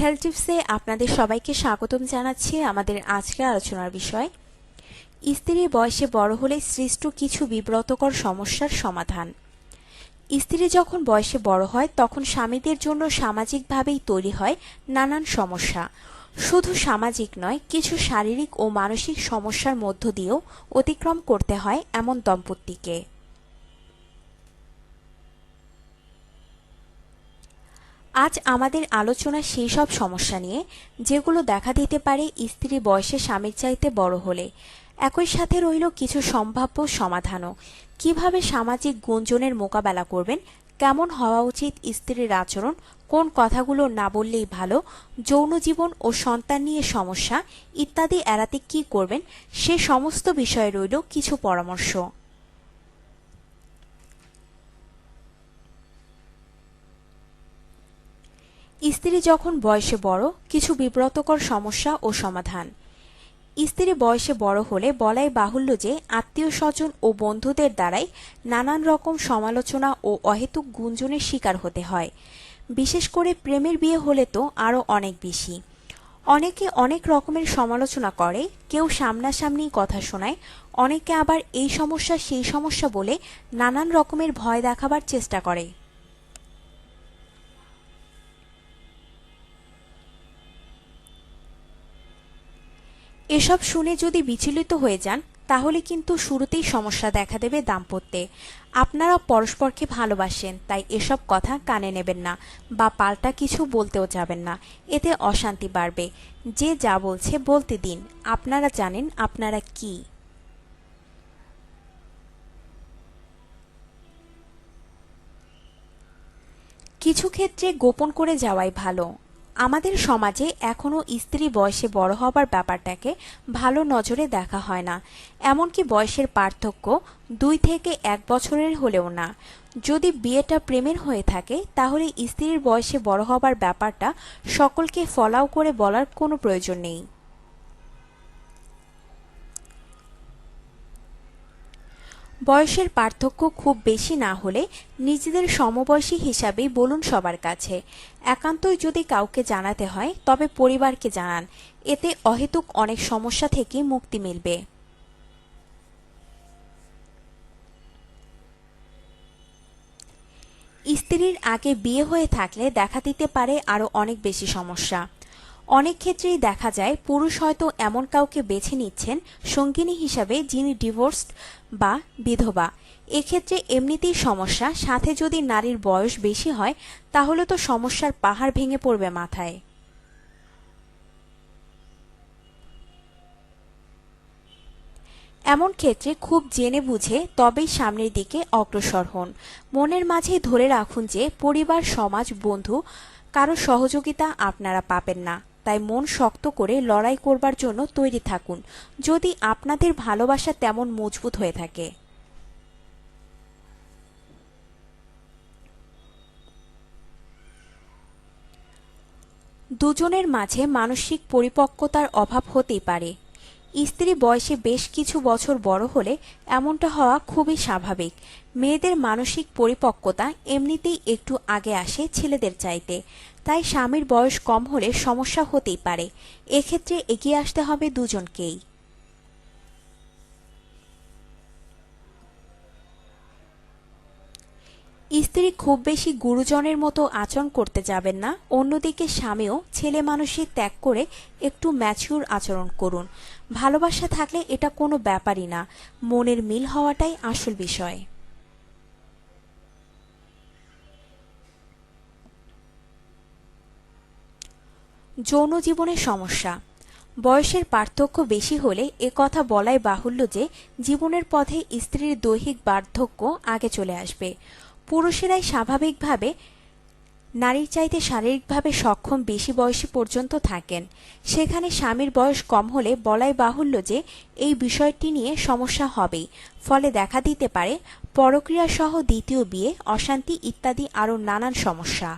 Health টিপসে আপনাদের সবাইকে স্বাগতম জানাচ্ছি আমাদের আজকের আলোচনার বিষয়। স্ত্রী বয়সে বড় হলে সৃষ্ট কিছু বিব্রতকর সমস্যার সমাধান। স্ত্রী যখন বয়সে বড় হয়, তখন স্বামীদের জন্য সামাজিকভাবেই তৈরি হয় নানান সমস্যা। শুধু সামাজিক নয়, কিছু শারীরিক ও মানসিক সমস্যার মধ্য দিয়েও অতিক্রম করতে হয় এমন দম্পতিকে। আজ আমাদের আলোচনা সেই সব সমস্যা নিয়ে, যেগুলো দেখা দিতে পারে স্ত্রী বয়সে স্বামীর চাইতে বড় হলে। একই সাথে রইল কিছু সম্ভাব্য সমাধানও। কীভাবে সামাজিক গুঞ্জনের মোকাবেলা করবেন? কেমন হওয়া উচিত স্ত্রীর আচরণ? কোন কথাগুলো না বললেই ভালো? যৌন জীবন ও সন্তান নিয়ে সমস্যা, ইত্যাদি এড়াতে কি করবেন? সে সমস্ত বিষয়ে রইল কিছু পরামর্শ। স্ত্রী যখন বয়সে বড়, কিছু বিব্রতকর সমস্যা ও সমাধান। স্ত্রী বয়সে বড় হলে বলাই বাহুল্য যে আত্মীয় স্বজন ও বন্ধুদের দ্বারাই নানান রকম সমালোচনা ও অহেতুক গুঞ্জনের শিকার হতে হয়। বিশেষ করে প্রেমের বিয়ে হলে তো আরও অনেক বেশি। অনেকে অনেক রকমের সমালোচনা করে, কেউ সামনাসামনি কথা শোনায়, অনেকে আবার এই সমস্যা সেই সমস্যা বলে নানান রকমের ভয় দেখাবার চেষ্টা করে। এসব শুনে যদি বিচলিত হয়ে যান, তাহলে কিন্তু শুরুতেই সমস্যা দেখা দেবে দাম্পত্যে। আপনারা পরস্পরকে ভালোবাসেন, তাই এসব কথা কানে নেবেন না বা পাল্টা কিছু বলতেও যাবেন না। এতে অশান্তি বাড়বে। যে যা বলছে বলতে দিন। আপনারা জানেন আপনারা কি। কিছু ক্ষেত্রে গোপন করে যাওয়াই ভালো। আমাদের সমাজে এখনও স্ত্রী বয়সে বড় হবার ব্যাপারটাকে ভালো নজরে দেখা হয় না। এমনকি বয়সের পার্থক্য দুই থেকে এক বছরের হলেও না। যদি বিয়েটা প্রেমের হয়ে থাকে, তাহলে স্ত্রীর বয়সে বড় হবার ব্যাপারটা সকলকে ফলাও করে বলার কোনো প্রয়োজন নেই। বয়সের পার্থক্য খুব বেশি না হলে নিজেদের সমবয়সী হিসাবেই বলুন সবার কাছে। একান্তই যদি কাউকে জানাতে হয়, তবে পরিবারকে জানান। এতে অহেতুক অনেক সমস্যা থেকে মুক্তি মিলবে। স্ত্রীর আগে বিয়ে হয়ে থাকলে দেখা দিতে পারে আরও অনেক বেশি সমস্যা। অনেক ক্ষেত্রেই দেখা যায় পুরুষ হয়তো এমন কাউকে বেছে নিচ্ছেন সঙ্গিনী হিসাবে যিনি ডিভোর্সড বা বিধবা। এক্ষেত্রে এমনিতেই সমস্যা, সাথে যদি নারীর বয়স বেশি হয়, তাহলে তো সমস্যার পাহাড় ভেঙে পড়বে মাথায়। এমন ক্ষেত্রে খুব জেনে বুঝে তবেই সামনের দিকে অগ্রসর হন। মনের মাঝে ধরে রাখুন যে, পরিবার, সমাজ, বন্ধু, কারও সহযোগিতা আপনারা পাবেন না। তাই মন শক্ত করে লড়াই করবার জন্য তৈরি থাকুন। যদি আপনাদের ভালোবাসা তেমন মজবুত হয়ে থাকে। দুজনের মাঝে মানসিক পরিপক্কতার অভাব হতেই পারে। স্ত্রী বয়সে বেশ কিছু বছর বড় হলে এমনটা হওয়া খুবই স্বাভাবিক। মেয়েদের মানসিক পরিপক্কতা এমনিতেই একটু আগে আসে ছেলেদের চাইতে। তাই স্বামীর বয়স কম হলে সমস্যা হতেই পারে। এক্ষেত্রে এগিয়ে আসতে হবে দুজনকেই। স্ত্রী খুব বেশি গুরুজনের মতো আচরণ করতে যাবেন না। অন্যদিকে স্বামীও ছেলে মানুষের ত্যাগ করে একটু ম্যাচিউর আচরণ করুন। ভালোবাসা থাকলে এটা কোনো ব্যাপারই না। মনের মিল হওয়াটাই আসল বিষয়। যৌন জীবনের সমস্যা। বয়সের পার্থক্য বেশি হলে এ কথা বলাই বাহুল্য যে, জীবনের পথে স্ত্রীর দৈহিক বার্ধক্য আগে চলে আসবে। পুরুষেরাই স্বাভাবিকভাবে নারীর চাইতে শারীরিকভাবে সক্ষম বেশি বয়সী পর্যন্ত থাকেন। সেখানে স্বামীর বয়স কম হলে বলাই বাহুল্য যে এই বিষয়টি নিয়ে সমস্যা হবেই। ফলে দেখা দিতে পারে পরক্রিয়া সহ দ্বিতীয় বিয়ে, অশান্তি ইত্যাদি আরও নানান সমস্যা।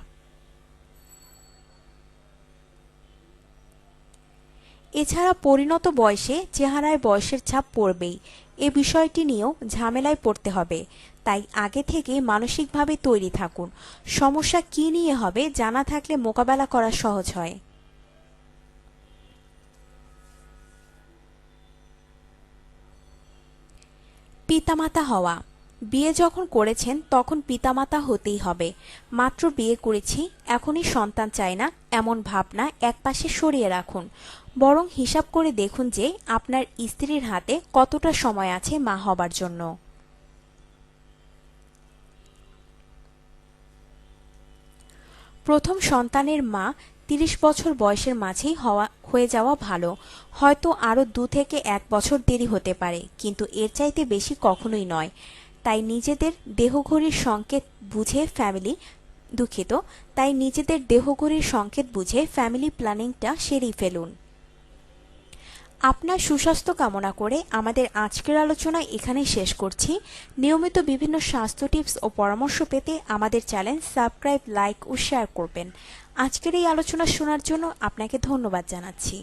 এছাড়া পরিণত বয়সে চেহারায় বয়সের ছাপ পড়বেই। এ বিষয়টি নিয়েও ঝামেলায় পড়তে হবে। তাই আগে থেকে মানসিকভাবে তৈরি থাকুন। সমস্যা কি নিয়ে হবে জানা থাকলে মোকাবেলা করা সহজ হয়। পিতামাতা হওয়া বিয়ে যখন করেছেন, তখন পিতামাতা হতেই হবে। মাত্র বিয়ে করেছি, এখনই সন্তান চাই না, এমন ভাবনা একপাশে সরিয়ে রাখুন। বরং হিসাব করে দেখুন যে আপনার স্ত্রীর হাতে কতটা সময় আছে মা হবার জন্য। প্রথম সন্তানের মা তিরিশ বছর বয়সের মাঝেই হওয়া, হয়ে যাওয়া ভালো। হয়তো আরও দু থেকে এক বছর দেরি হতে পারে, কিন্তু এর চাইতে বেশি কখনোই নয়। তাই নিজেদের দেহঘড়ির সংকেত বুঝে ফ্যামিলি দুঃখিত, তাই নিজেদের দেহঘড়ির সংকেত বুঝে ফ্যামিলি প্ল্যানিংটা সেরেই ফেলুন। আপনার সুস্বাস্থ্য কামনা করে আমাদের আজকের আলোচনা এখানেই শেষ করছি। নিয়মিত বিভিন্ন স্বাস্থ্য টিপস ও পরামর্শ পেতে আমাদের চ্যানেল সাবস্ক্রাইব, লাইক ও শেয়ার করবেন। আজকের এই আলোচনা শোনার জন্য আপনাকে ধন্যবাদ জানাচ্ছি।